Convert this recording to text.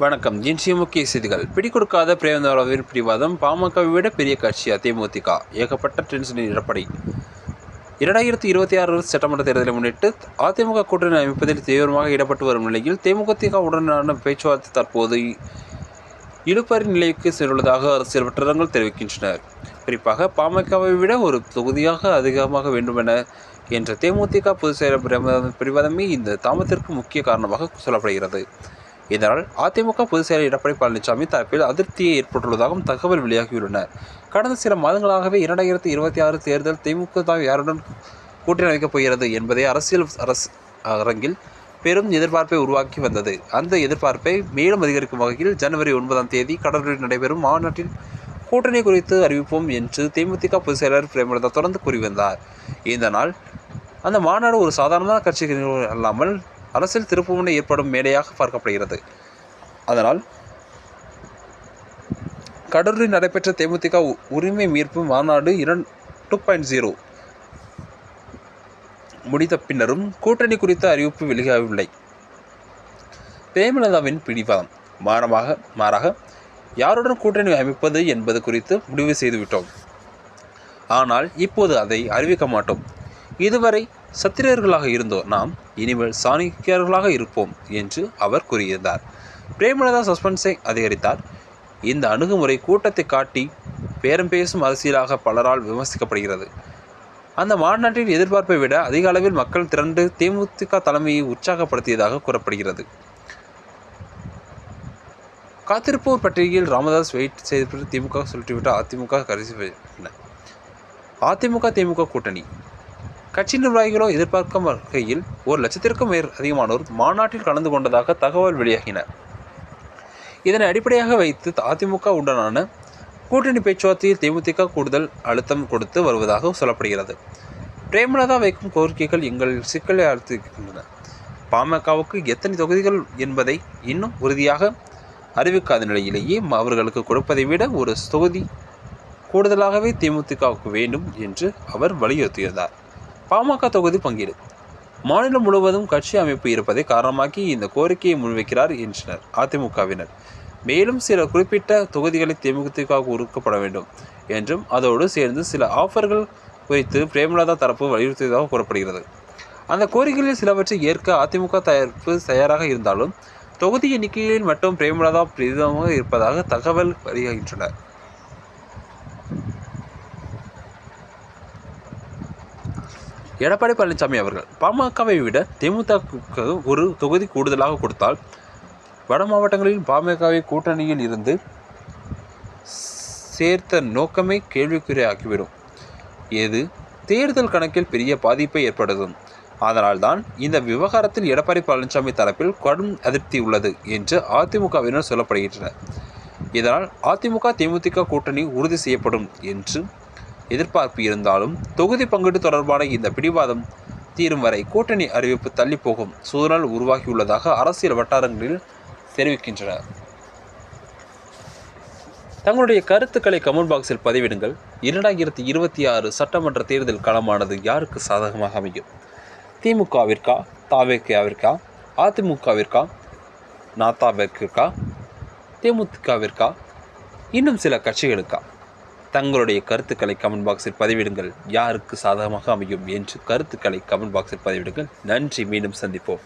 வணக்கம். இன்றைய முக்கிய செய்திகள். பிடிக்கொடுக்காத பிரேமதாராவின் பிடிவாதம் பாமகவை விட பெரிய கட்சி அதிமுக ஏகப்பட்ட டென்ஷனின் இடப்படை இரண்டாயிரத்தி இருபத்தி ஆறு சட்டமன்ற தேர்தலை முன்னிட்டு அதிமுக கூட்டணி அமைப்பதில் தீவிரமாக ஈடுபட்டு வரும் நிலையில் தேமுதிக உடனான பேச்சுவார்த்தை தற்போது இழுபறி நிலைக்கு சென்றுள்ளதாக அரசியல் வட்டாரங்கள் தெரிவிக்கின்றனர் குறிப்பாக பாமகவை விட ஒரு தொகுதியாக அதிகமாக வேண்டுமென என்ற தேமுதிக பொதுச் செயலர் பிரிவாதமே பிடிவாதமே இந்த தாமத்திற்கு முக்கிய காரணமாக சொல்லப்படுகிறது. இதனால் அதிமுக பொதுச் செயலர் எடப்பாடி பழனிசாமி தரப்பில் அதிருப்தியை ஏற்பட்டுள்ளதாகவும் தகவல் வெளியாகியுள்ளன. கடந்த சில மாதங்களாகவே இரண்டாயிரத்தி இருபத்தி ஆறு தேர்தல் திமுக தான் யாருடன் கூட்டணி அமைக்கப் போகிறது என்பதை அரசியல் அரசு அரங்கில் பெரும் எதிர்பார்ப்பை உருவாக்கி வந்தது. அந்த எதிர்பார்ப்பை மேலும் அதிகரிக்கும் வகையில் ஜனவரி ஒன்பதாம் தேதி கடலூரில் நடைபெறும் மாநாட்டில் கூட்டணி குறித்து அறிவிப்போம் என்று தேமுதிக பொதுச் செயலர் பிரேமலதா தொடர்ந்து கூறி வந்தார். இந்த நாள் அந்த மாநாடு ஒரு சாதாரண கட்சிகள் அல்லாமல் அரசியல் திருப்புமுனை ஏற்படும் மேடையாக பார்க்கப்படுகிறது. அதனால் கடலூரில் நடைபெற்ற தேமுதிக உரிமை மீட்பு மாநாடு இரண்டு டூ பாயிண்ட் ஜீரோ முடித்த பின்னரும் கூட்டணி குறித்த அறிவிப்பு வெளியாகவில்லை. பிரேமலதாவின் பிடிவாதம் மாறமாக மாறாக யாருடன் கூட்டணி அமைப்பது என்பது குறித்து முடிவு செய்துவிட்டோம். ஆனால் இப்போது அதை அறிவிக்க மாட்டோம். இதுவரை சத்திரியர்களாக இருந்தோ நாம் இனிமேல் சாணிக்கியர்களாக இருப்போம் என்று அவர் கூறியிருந்தார். பிரேமலதா சஸ்பென்ஸை அதிகரித்தார். இந்த அணுகுமுறை கூட்டத்தை காட்டி பேரம் பேசும் அரசியலாக பலரால் விமர்சிக்கப்படுகிறது. அந்த மாநாட்டின் எதிர்பார்ப்பை விட அதிக அளவில் மக்கள் திரண்டு தேமுதிக தலைமையை உற்சாகப்படுத்தியதாக கூறப்படுகிறது. காத்திருப்போர் பட்டியலில் ராமதாஸ் வெயிட் செய்து திமுக சொல்லிவிட்டு அதிமுக கரிசி அதிமுக திமுக கூட்டணி. கட்சி நிர்வாகிகளோ எதிர்பார்க்கும் வகையில் ஒரு லட்சத்திற்கும் மேற் அதிகமானோர் மாநாட்டில் கலந்து கொண்டதாக தகவல் வெளியாகின. இதனை அடிப்படையாக வைத்து அதிமுக உடனான கூட்டணி பேச்சுவார்த்தையில் தேமுதிக கூடுதல் அழுத்தம் கொடுத்து வருவதாக சொல்லப்படுகிறது. பிரேமலதா வைக்கும் கோரிக்கைகள் எங்கள் சிக்கலை அழுத்துகின்றன பாமகவுக்கு எத்தனை தொகுதிகள் என்பதை இன்னும் உறுதியாக அறிவிக்காத நிலையிலேயே அவர்களுக்கு கொடுப்பதை விட ஒரு தொகுதி கூடுதலாகவே தேமுதிகவுக்கு வேண்டும் என்று அவர் வலியுறுத்தியிருந்தார் பாமக தொகுதி பங்கீடு. மாநிலம் முழுவதும் கட்சி அமைப்பு இருப்பதை காரணமாக்கி இந்த கோரிக்கையை முன்வைக்கிறார் என்றனர் அதிமுகவினர். மேலும் சில குறிப்பிட்ட தொகுதிகளை தேமுதிக ஒதுக்கப்பட வேண்டும் என்றும் அதோடு சேர்ந்து சில ஆஃபர்கள் குறித்து பிரேமலதா தரப்பு வலியுறுத்தியதாக கூறப்படுகிறது. அந்த கோரிக்கைகளில் சிலவற்றை ஏற்க அதிமுக தயாரிப்பு தயாராக இருந்தாலும் தொகுதி எண்ணிக்கையில் மட்டும் பிரேமலதா பிரீதமாக இருப்பதாக தகவல் வருகின்றனர் எடப்பாடி பழனிசாமி அவர்கள் பாமகவை விட தேமுதிக ஒரு தொகுதி கூடுதலாக கொடுத்தால் வட மாவட்டங்களில் பாமகவை கூட்டணியில் இருந்து சேர்த்த நோக்கமே கேள்விக்குறியாக்கிவிடும் இது தேர்தல் கணக்கில் பெரிய பாதிப்பை ஏற்படுத்தும். அதனால்தான் இந்த விவகாரத்தில் எடப்பாடி பழனிசாமி தரப்பில் கடும் அதிருப்தி உள்ளது என்று அதிமுகவினர் சொல்லப்படுகின்றனர். இதனால் அதிமுக தேமுதிக கூட்டணி உறுதி செய்யப்படும் என்று எதிர்பார்ப்பு இருந்தாலும் தொகுதி பங்கீடு தொடர்பான இந்த பிடிவாதம் தீரும் வரை கூட்டணி அறிவிப்பு தள்ளி போகும் சூழல் உருவாகியுள்ளதாக அரசியல் வட்டாரங்களில் தெரிவிக்கின்றனர் தங்களுடைய கருத்துக்களை கமெண்ட் பாக்ஸில் பதிவிடுங்கள். இரண்டாயிரத்தி இருபத்தி ஆறு சட்டமன்ற தேர்தல் களமானது யாருக்கு சாதகமாக அமையும்? திமுகவிற்கா தாவேக்காவிற்கா அதிமுகவிற்கா நாத்தாவிற்கா தேமுதிகவிற்கா இன்னும் சில கட்சிகளுக்கா? தங்களுடைய கருத்துக்களை கமெண்ட் பாக்ஸில் பதிவிடுங்கள். யாருக்கு சாதகமாக அமையும் என்று கருத்துக்களை கமெண்ட் பாக்ஸில் பதிவிடுங்கள். நன்றி. மீண்டும் சந்திப்போம்.